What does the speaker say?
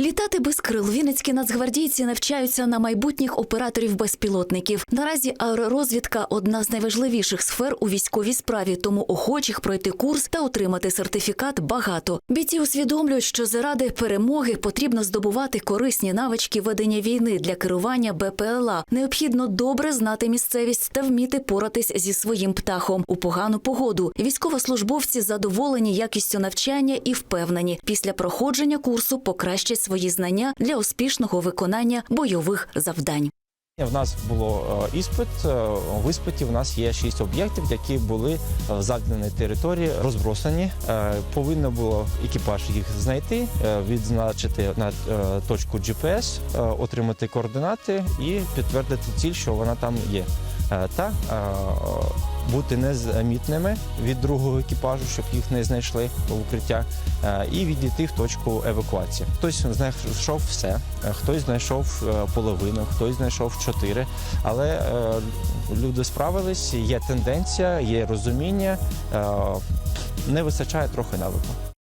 Літати без крил вінницькі нацгвардійці навчаються на майбутніх операторів безпілотників. Наразі аеророзвідка одна з найважливіших сфер у військовій справі, тому охочих пройти курс та отримати сертифікат багато. Бійці усвідомлюють, що заради перемоги потрібно здобувати корисні навички ведення війни для керування БПЛА. Необхідно добре знати місцевість та вміти поратись зі своїм птахом у погану погоду. Військовослужбовці задоволені якістю навчання і впевнені, після проходження курсу покращать свої знання для успішного виконання бойових завдань. В нас було е, іспит. Е, В іспиті в нас є шість об'єктів, які були е, в заданій території розбросані. Е, Повинно було екіпаж їх знайти, е, відзначити на е, точку GPS, е, отримати координати і підтвердити ціль, що вона там є. Е, Та е, бути незамітними від другого екіпажу, щоб їх не знайшли в укриття, е, і відійти в точку евакуації. Хтось знайшов все, е, хтось знайшов е, половину, хтось знайшов чотири. Але люди справились, є тенденція, є розуміння, не вистачає трохи навику.